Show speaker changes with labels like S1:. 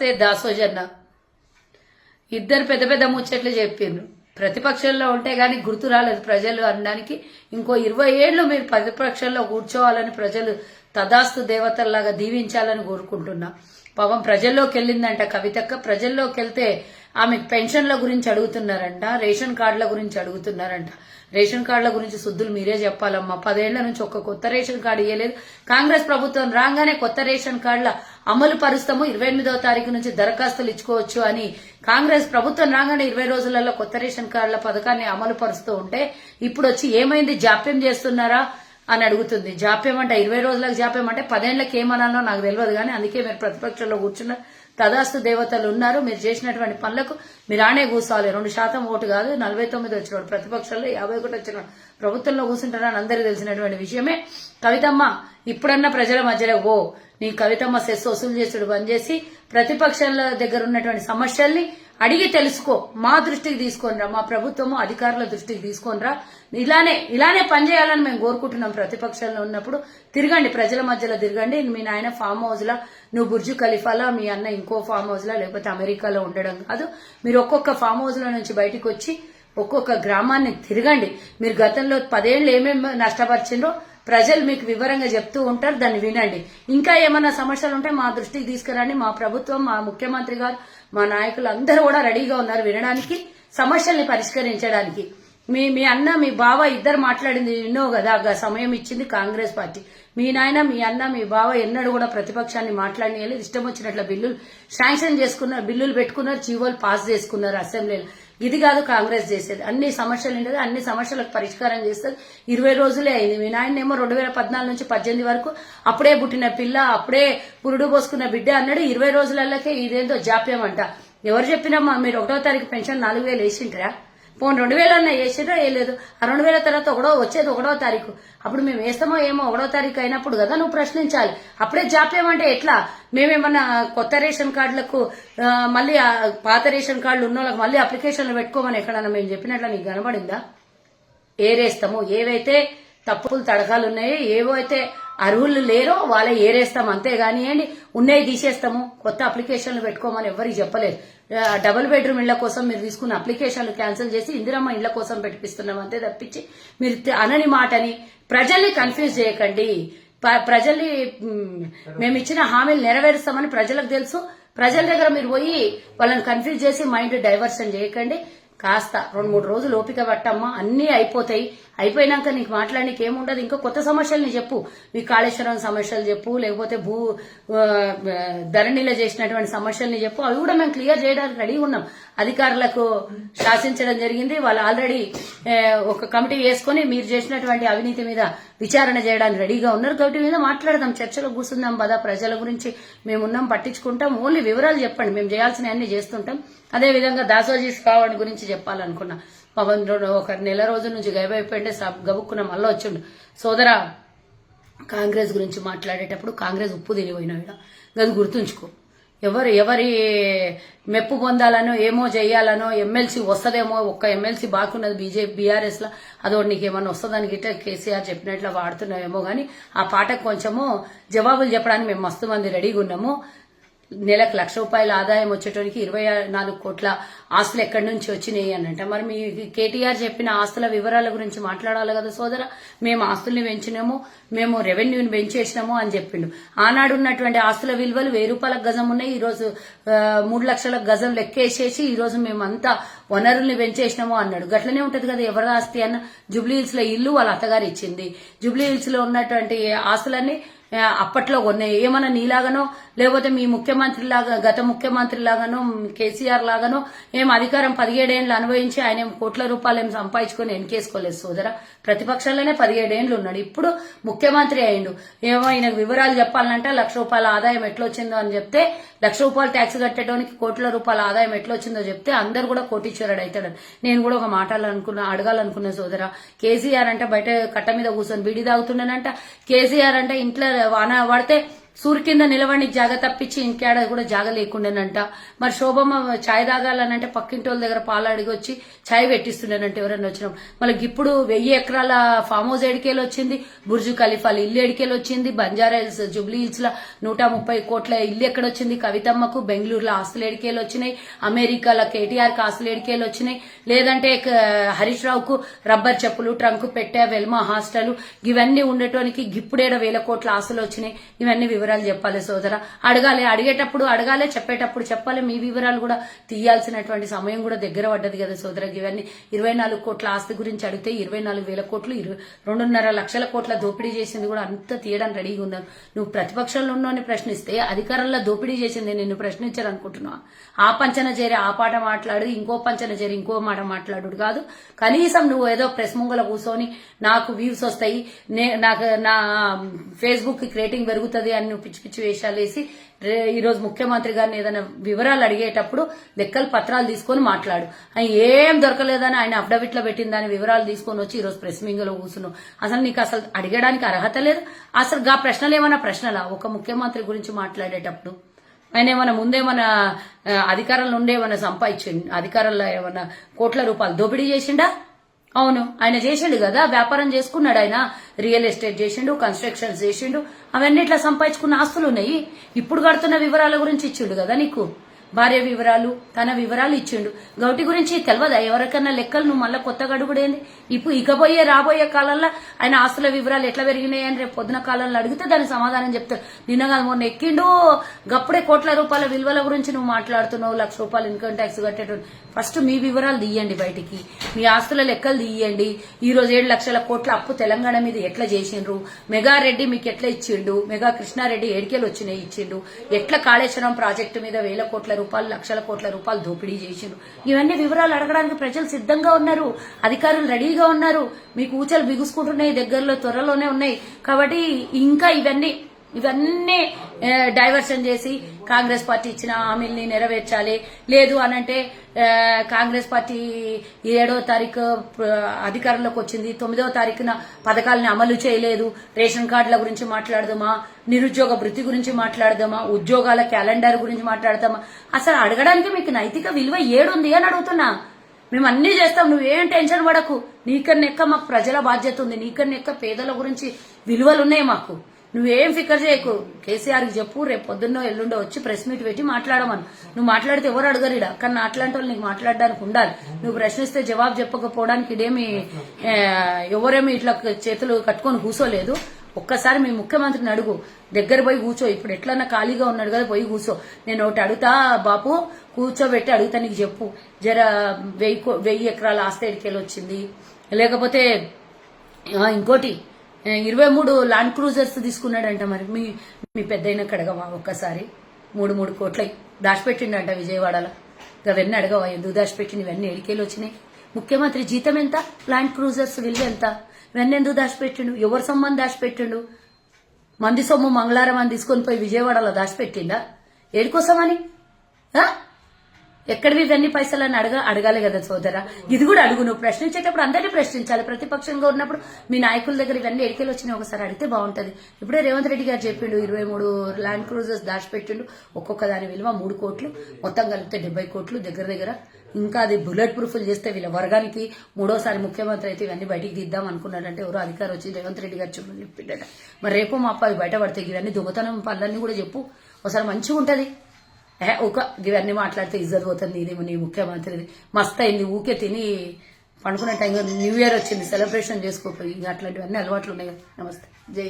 S1: నమస్తే దాసోజన్న. ఇద్దరు పెద్ద పెద్ద ముచ్చట్లు చెప్పిండ్రు. ప్రతిపక్షంలో ఉంటే గాని గుర్తు రాలేదు ప్రజలు అనడానికి. ఇంకో ఇరవై ఏళ్ళు మీరు ప్రతిపక్షంలో కూర్చోవాలని ప్రజలు తదాస్తు దేవతల్లాగా దీవించాలని కోరుకుంటున్నా. పాపం ప్రజల్లోకి వెళ్ళిందంట కవితక్క. ప్రజల్లోకి వెళ్తే ఆమె పెన్షన్ల గురించి అడుగుతున్నారంట రేషన్ కార్డుల గురించి అడుగుతున్నారంట. రేషన్ కార్డుల గురించి శుద్ధులు మీరే చెప్పాలమ్మా. పదేళ్ళ నుంచి ఒక్క కొత్త రేషన్ కార్డు ఇవ్వలేదు కాంగ్రెస్ ప్రభుత్వం రాగానే కొత్త రేషన్ కార్డుల అమలు పరుస్తాము ఇరవై ఎనిమిదవ తారీఖు నుంచి దరఖాస్తులు ఇచ్చుకోవచ్చు అని కాంగ్రెస్ ప్రభుత్వం రాగానే ఇరవై రోజులలో కొత్త రేషన్ కార్డుల పథకాన్ని అమలు పరుస్తూ ఉంటే ఇప్పుడు వచ్చి ఏమైంది? జాప్యం చేస్తున్నారా? అని అడుగుతుంది. జాప్యం అంటే ఇరవై రోజులకు జాప్యం అంటే పదేళ్ళకు ఏమనాలో నాకు తెలియదు కానీ అందుకే మీరు ప్రతిపక్షంలో కూర్చున్న తదాస్తు దేవతలు ఉన్నారు. మీరు చేసినటువంటి పనులకు మీరు ఆనే కూర్చోవాలి. రెండు శాతం ఓటు కాదు. నలభై తొమ్మిది వచ్చినాడు ప్రతిపక్షంలో యాభై ఒకటి వచ్చినాడు ప్రభుత్వంలో కూర్చుంటారని అందరికీ తెలిసినటువంటి విషయమే. కవితమ్మ ఇప్పుడన్నా ప్రజల మధ్యలో ఓ నీ కవితమ్మ సెస్ వసూలు చేసుడు బంద్ చేసి ప్రతిపక్షాల దగ్గర ఉన్నటువంటి సమస్యల్ని అడిగి తెలుసుకో. మా దృష్టికి తీసుకొనిరా మా ప్రభుత్వము అధికారుల దృష్టికి తీసుకొనిరా ఇలానే ఇలానే పనిచేయాలని మేము కోరుకుంటున్నాం ప్రతిపక్షంలో ఉన్నప్పుడు. తిరగండి ప్రజల మధ్యలో తిరగండి. మీ నాయన ఫామ్ హౌస్లా నువ్వు బుర్జు ఖలీఫాలా మీ అన్న ఇంకో ఫామ్ హౌస్లా లేకపోతే అమెరికాలో ఉండడం కాదు. మీరు ఒక్కొక్క ఫామ్ హౌస్లో నుంచి బయటికి వచ్చి ఒక్కొక్క గ్రామాన్ని తిరగండి. మీరు గతంలో పదేళ్ళు ఏమేమి నష్టపరిచిండ్రో ప్రజలు మీకు వివరంగా చెప్తూ ఉంటారు దాన్ని వినండి. ఇంకా ఏమైనా సమస్యలు ఉంటే మా దృష్టికి తీసుకురండి. మా ప్రభుత్వం మా ముఖ్యమంత్రి గారు మా నాయకులు అందరూ కూడా రెడీగా ఉన్నారు వినడానికి సమస్యల్ని పరిష్కరించడానికి. మీ మీ అన్న మీ బావ ఇద్దరు మాట్లాడింది ఎన్నో కదా ఆ సమయం ఇచ్చింది కాంగ్రెస్ పార్టీ. మీ నాయన మీ అన్న మీ బావ ఎన్నడూ కూడా ప్రతిపక్షాన్ని మాట్లాడిన ఇష్టం వచ్చినట్ల బిల్లులు శాంక్షన్ చేసుకున్నారు బిల్లులు పెట్టుకున్నారు జీవోలు పాస్ చేసుకున్నారు అసెంబ్లీలో. ఇది కాదు కాంగ్రెస్ చేసేది. అన్ని సమస్యలు ఉండేది అన్ని సమస్యలకు పరిష్కారం చేస్తుంది ఇరవై రోజులే అయింది. మీ రెండు వేల పద్నాలుగు నుంచి పద్దెనిమిది వరకు అప్పుడే పుట్టిన పిల్ల అప్పుడే పురుడు పోసుకున్న బిడ్డ అన్నాడు. ఇరవై రోజులకే ఇదేందో జాప్యం అంట ఎవరు చెప్పినా మీరు ఒకటో తారీఖు పెన్షన్ నాలుగు వేలు వేసింటారా పోనీ రెండు వేలు అన్నా వేసిరో వేయలేదు ఆ రెండు వేల తర్వాత ఒకటో వచ్చేది ఒకటో తారీఖు. అప్పుడు మేము వేస్తామో ఏమో ఒకటో తారీఖు అయినప్పుడు కదా నువ్వు ప్రశ్నించాలి. అప్పుడే జాప్యం అంటే ఎట్లా? మేమేమన్నా కొత్త రేషన్ కార్డులకు మళ్ళీ పాత రేషన్ కార్డులు ఉన్న వాళ్ళకి మళ్ళీ అప్లికేషన్లు పెట్టుకోమని ఎక్కడన్నా మేము చెప్పినట్లు నీకు కనబడిందా? ఏరేస్తాము? ఏవైతే తప్పులు తడకాలు ఉన్నాయో. ఏవో అయితే అర్హులు లేరో వాళ్ళే ఏరేస్తాం. అంతేగాని ఏంటి? ఉన్నాయి తీసేస్తాము. కొత్త అప్లికేషన్లు పెట్టుకోమని ఎవరికి చెప్పలేదు. డబుల్ బెడ్రూమ్ ఇళ్ళ కోసం మీరు తీసుకున్న అప్లికేషన్లు క్యాన్సిల్ చేసి ఇందిరమ్మ ఇళ్ళ కోసం పెట్టిస్తున్నాం అంతే తప్పించి మీరు అనని మాటని ప్రజల్ని కన్ఫ్యూజ్ చేయకండి. ప- ప్రజల్ని మేము ఇచ్చిన హామీలు నెరవేరుస్తామని ప్రజలకు తెలుసు. ప్రజల దగ్గర మీరు పోయి వాళ్ళని కన్ఫ్యూజ్ చేసి మైండ్ డైవర్షన్ చేయకండి. కాస్త రెండు మూడు రోజులు ఓపిక పట్టమ్మా అన్నీ అయిపోతాయి. అయిపోయినాక నీకు మాట్లాడడానికి ఏముండదు ఇంకా కొత్త సమస్యలు నీ చెప్పు. మీ కాళేశ్వరం సమస్యలు చెప్పు లేకపోతే భూ ధరణిలో చేసినటువంటి సమస్యల్ని చెప్పు. అవి కూడా మేము క్లియర్ చేయడానికి రెడీ ఉన్నాం. అధికారులకు శాసించడం జరిగింది. వాళ్ళు ఆల్రెడీ ఒక కమిటీ వేసుకొని మీరు చేసినటువంటి అవినీతి మీద విచారణ చేయడానికి రెడీగా ఉన్నారు. కాబట్టి మీద మాట్లాడదాం చర్చలో కూర్చుందాం పదా ప్రజల గురించి మేమున్నాం పట్టించుకుంటాం. ఓన్లీ వివరాలు చెప్పండి. మేము చేయాల్సిన అన్ని చేస్తుంటాం. అదే విధంగా దాసోజీ కావడం గురించి చెప్పాలనుకున్నా. పవన్ ఒక నెల రోజుల నుంచి గైబైపోయింటే గబుక్కున్న మళ్ళీ వచ్చిండు. సోదరా కాంగ్రెస్ గురించి మాట్లాడేటప్పుడు కాంగ్రెస్ ఉప్పు తినిపోయినాడు అది గుర్తుంచుకో. ఎవరు ఎవరి మెప్పు పొందాలనో ఏమో చేయాలనో ఎమ్మెల్సీ వస్తుందేమో ఒక్క ఎమ్మెల్సీ బాగున్నది బీజేపీ బీఆర్ఎస్లో అదొకటి నీకు ఏమన్నా వస్తుందని గిట్ట కేసీఆర్ చెప్పినట్లు వాడుతున్నావేమో గానీ ఆ పాటకు కొంచెము జవాబులు చెప్పడానికి మేము మస్తు మంది రెడీగా ఉన్నాము. నెలకు లక్ష రూపాయల ఆదాయం వచ్చేటోనికి ఇరవై నాలుగు కోట్ల ఆస్తులు ఎక్కడి నుంచి వచ్చినాయి అని మరి మీ కేటీఆర్ చెప్పిన ఆస్తుల వివరాల గురించి మాట్లాడాలి కదా సోదర? మేము ఆస్తుల్ని పెంచినాము మేము రెవెన్యూని పెంచేసినాము అని చెప్పిండు. ఆనాడు ఉన్నటువంటి ఆస్తుల విలువలు వెయ్యి రూపాయల గజం ఉన్నాయి. ఈ రోజు మూడు లక్షల గజం లెక్కేసేసి ఈ రోజు మేమంతా వనరుల్ని పెంచేసినాము అన్నాడు. గట్లనే ఉంటది కదా ఎవరి ఆస్తి అన్న? జూబ్లీ హిల్స్లో ఇల్లు వాళ్ళ అత్తగారు ఇచ్చింది. జూబ్లీ హిల్స్లో ఉన్నటువంటి ఆస్తులన్నీ అప్పట్లో ఉన్నాయి ఏమైనా నీలాగానో లేకపోతే మీ ముఖ్యమంత్రి లాగా గత ముఖ్యమంత్రి లాగానో కేసీఆర్ లాగానో ఏం అధికారం పదిహేడేండ్లు అనుభవించి ఆయన ఏం కోట్ల రూపాయలు ఏం సంపాదించుకొని ఎన్కేసుకోలేదు సోదర. ప్రతిపక్షంలోనే పదిహేడేండ్లు ఉన్నాడు. ఇప్పుడు ముఖ్యమంత్రి అయిండు. ఏమో ఆయనకు వివరాలు చెప్పాలంటే లక్ష రూపాయల ఆదాయం ఎట్లొచ్చిందో అని చెప్తే లక్ష రూపాయలు ట్యాక్స్ కట్టడానికి కోట్ల రూపాయల ఆదాయం ఎట్లొచ్చిందో చెప్తే అందరు కూడా కోటీశ్వరుడు అవుతాడు నేను కూడా ఒక మాట్లాడాలనుకున్నా అడగాలనుకున్న సోదర. కేసీఆర్ అంటే బయట కట్ట మీద కూర్చొని బీడి తాగుతున్నానంట కేసీఆర్ అంటే ఇంట్లో वाढते. సూర్యు కింద నిలవడానికి జాగ తప్పించి ఇంకేడ కూడా జాగ లేకుండానంట. మరి శోభమ్మ ఛాయ్ తాగాలనంటే పక్కింటి వాళ్ళ దగ్గర పాలు అడిగి వచ్చి ఛాయ్ పెట్టిస్తుండేనంటే ఎవరైనా వచ్చినాం మళ్ళీ ఇప్పుడు వెయ్యి ఎకరాల ఫామ్ హౌస్ ఎడికేలు వచ్చింది బుర్జు ఖలీఫాల ఇల్లు ఎడికేలు వచ్చింది బంజారా హిల్స్ జూబ్లీ హిల్స్లో నూట ముప్పై కోట్ల ఇల్లు ఎక్కడ వచ్చింది కవితమ్మకు బెంగళూరులో ఆస్తులు ఎడికేలు వచ్చినాయి అమెరికాలో కేటీఆర్కి ఆస్తులు ఎడికేలు వచ్చినాయి లేదంటే హరీష్ రావుకు రబ్బర్ చెప్పులు ట్రంక్ పెట్టే వెల్మా హాస్టల్ ఇవన్నీ ఉండటానికి గిప్పుడేడ వేల కోట్ల ఆస్తులు వచ్చినాయి ఇవన్నీ వివరాలు చెప్పాలి సోదర. అడగాలి. అడిగేటప్పుడు అడగాలి చెప్పేటప్పుడు చెప్పాలి. మీ వివరాలు కూడా తీయాల్సినటువంటి సమయం కూడా దగ్గర పడ్డది కదా సోదర. ఇవన్నీ ఇరవై నాలుగు కోట్ల ఆస్తి గురించి అడిగితే ఇరవై నాలుగు వేల కోట్లు ఇరవై రెండున్నర లక్షల కోట్ల దోపిడీ చేసింది కూడా అంత తీయడానికి రెడీగా ఉన్నాను నువ్వు ప్రతిపక్షంలో ఉన్నావు ప్రశ్నిస్తే అధికారంలో దోపిడీ చేసింది నిన్ను ప్రశ్నించాలనుకుంటున్నా ఆ పంచన చేరి ఆ పాట మాట్లాడు ఇంకో పంచన చేరి ఇంకో మాట మాట్లాడు కాదు. కనీసం నువ్వు ఏదో ప్రెస్ ముంగల కూర్చొని నాకు వ్యూస్ వస్తాయి నాకు నా ఫేస్బుక్ రేటింగ్ పెరుగుతుంది అని నేను పిచ్చి పిచ్చి వేషాలు వేసి ఈరోజు ముఖ్యమంత్రి గారిని ఏదైనా వివరాలు అడిగేటప్పుడు లెక్కలు పత్రాలు తీసుకొని మాట్లాడు. ఆయన ఏం దొరకలేదని ఆయన అఫిడవిట్లో పెట్టిన దాని వివరాలు తీసుకొని వచ్చి ఈ రోజు ప్రెస్ మీంగ్ కూర్చున్నావు. అసలు నీకు అసలు అడగడానికి అర్హత లేదు? అసలు గా ప్రశ్నలు ఏమైనా ప్రశ్నలా? ఒక ముఖ్యమంత్రి గురించి మాట్లాడేటప్పుడు ఆయన ఏమైనా ముందేమైనా అధికారంలో ఉండే ఏమైనా సంపాదించిండు? అధికారంలో ఏమైనా కోట్ల రూపాయలు దోపిడీ చేసిండా? అవును ఆయన చేసిండు కదా వ్యాపారం చేసుకున్నాడు ఆయన. రియల్ ఎస్టేట్ చేసిండు కన్స్ట్రక్షన్స్ చేసిండు అవన్నీ ఇట్లా సంపాదించుకున్న ఆస్తులు ఉన్నాయి. ఇప్పుడు కడుతున్న వివరాల గురించి ఇచ్చిండు కదా నీకు. భార్య వివరాలు తన వివరాలు ఇచ్చిండు. గౌటి గురించి తెలియదా ఎవరికన్నా లెక్కలు నువ్వు మళ్ళీ కొత్తగా అడుగుడేంది? ఇప్పుడు ఇకపోయే రాబోయే కాలంలో ఆయన ఆస్తుల వివరాలు ఎట్లా పెరిగినాయి అని రేపు పొద్దున కాలంలో అడిగితే దానికి సమాధానం చెప్తారు నిన్న కాదు మొన్న ఎక్కిండు. గప్పుడే కోట్ల రూపాయల విలువల గురించి నువ్వు మాట్లాడుతున్నావు లక్ష రూపాయలు ఇన్కమ్ ట్యాక్స్ కట్టేటోడు. ఫస్ట్ మీ వివరాలు తీయండి బయటికి. మీ ఆస్తుల లెక్కలు తీయండి. ఈ రోజు ఏడు లక్షల కోట్ల అప్పు తెలంగాణ మీద ఎట్లా చేసిండ్రు? మెగా రెడ్డి మీకు ఎట్లా ఇచ్చిండు? మెగా కృష్ణారెడ్డి ఏడికేలు వచ్చినాయి ఇచ్చిండు. ఎట్లా కాళేశ్వరం ప్రాజెక్టు మీద వేల కోట్ల రూపాయలు లక్షల కోట్ల రూపాయలు దోపిడీ చేసిండు ఇవన్నీ వివరాలు అడగడానికి ప్రజలు సిద్ధంగా ఉన్నారు. అధికారులు రెడీగా ఉన్నారు. మీ కూచలు బిగుసుకుంటున్నాయి దగ్గరలో త్వరలోనే ఉన్నాయి. కాబట్టి ఇంకా ఇవన్నీ ఇవన్నీ డైవర్షన్ చేసి కాంగ్రెస్ పార్టీ ఇచ్చిన హామీల్ని నెరవేర్చాలి. లేదు అనంటే కాంగ్రెస్ పార్టీ ఏడో తారీఖు అధికారంలోకి వచ్చింది. తొమ్మిదవ తారీఖున పథకాలను అమలు చేయలేదు. రేషన్ కార్డుల గురించి మాట్లాడదామా? నిరుద్యోగ వృత్తి గురించి మాట్లాడదామా? ఉద్యోగాల క్యాలెండర్ గురించి మాట్లాడదామా? అసలు అడగడానికి మీకు నైతిక విలువ ఏడుంది అని అడుగుతున్నా. మేము అన్ని చేస్తాం. నువ్వేం టెన్షన్ పడకు. నీకన్నెక్క మాకు ప్రజల బాధ్యత ఉంది. నీకన్నెక్క పేదల గురించి విలువలు ఉన్నాయి మాకు. నువ్వేం ఫికర్ చేయకు. కేసీఆర్కి చెప్పు రేపు పొద్దున్నో ఎల్లుండో వచ్చి ప్రెస్ మీట్ పెట్టి మాట్లాడమను. నువ్వు మాట్లాడితే ఎవరు అడగరిడా కానీ అట్లాంటి వాళ్ళు నీకు మాట్లాడడానికి ఉండాలి. నువ్వు ప్రశ్నిస్తే జవాబు చెప్పకపోవడానికి ఇదేమి ఎవరేమి ఇట్లా చేతులు కట్టుకొని కూర్చోలేదు ఒక్కసారి మీ ముఖ్యమంత్రిని అడుగు. దగ్గర పోయి కూర్చో. ఇప్పుడు ఎట్లన్నా ఖాళీగా ఉన్నాడు కదా పోయి కూర్చో. నేను ఒకటి అడుగుతా బాపు కూర్చోబెట్టి అడుగుతా నీకు చెప్పు. జర వెయ్యి కో- వెయ్యి ఎకరాల ఆస్తి ఎడికేలు వచ్చింది. లేకపోతే ఇంకోటి ఇరవై మూడు ల్యాండ్ క్రూజర్స్ తీసుకున్నాడంట మరి. మీ మీ పెద్దయిన అడగవా ఒక్కసారి? మూడు మూడు కోట్ల. దాచిపెట్టిండంట విజయవాడలో. అవన్నీ అడగవా? ఎందుకు దాచిపెట్టింది? ఇవన్నీ ఎడికేలు వచ్చినాయి. ముఖ్యమంత్రి జీతం ఎంత? ల్యాండ్ క్రూజర్స్ విలువ ఎంత? ఇవన్నీ ఎందుకు దాచిపెట్టిండు? ఎవరి సొమ్మని దాచిపెట్టిండు? మంది సొమ్ము మంగళారం అని తీసుకొని పోయి విజయవాడలో దాచిపెట్టిండా ఏడుకోసమని? ఆ? ఎక్కడివి ఇవన్నీ పైసలు అని అడగ అడగాలి కదా సోదర. ఇది కూడా అడుగు. నువ్వు ప్రశ్నించేటప్పుడు అందరినీ ప్రశ్నించాలి. ప్రతిపక్షంగా ఉన్నప్పుడు మీ నాయకుల దగ్గర ఇవన్నీ ఎడికెళ్ళి వచ్చినాయి ఒకసారి అడిగితే బాగుంటది. ఇప్పుడే రేవంత్ రెడ్డి గారు చెప్పిండు ఇరవై మూడు ల్యాండ్ క్రూజర్స్ దాచిపెట్టిండు. ఒక్కొక్క దాని విలువ మూడు కోట్లు మొత్తం కలిపితే డెబ్బై కోట్లు దగ్గర దగ్గర. ఇంకా అది బుల్లెట్ ప్రూఫ్లు చేస్తే వీళ్ళ వర్గానికి మూడోసారి ముఖ్యమంత్రి అయితే ఇవన్నీ బయటికి తీద్దాం అనుకున్నాడంటే ఎవరో అధికారం వచ్చి రేవంత్ రెడ్డి గారు చెప్పి చెప్పిండట. మరి రేపు మా అప్ప అవి బయటపడితే ఇవన్నీ దొంగతనం పనులన్నీ కూడా చెప్పు. ఒకసారి మంచిగా ఉంటుంది ఒక ఇవన్నీ మాట్లాడితే ఇజ్జత్ పోతుంది ఇదేమో నీ ముఖ్యమంత్రి మస్త్ అయింది ఊకే తిని పండుకునే టైం న్యూ ఇయర్ వచ్చింది సెలబ్రేషన్ చేసుకోకపోయి ఇంకా అట్లాంటివన్నీ అలవాట్లు ఉన్నాయి కదా. నమస్తే. జై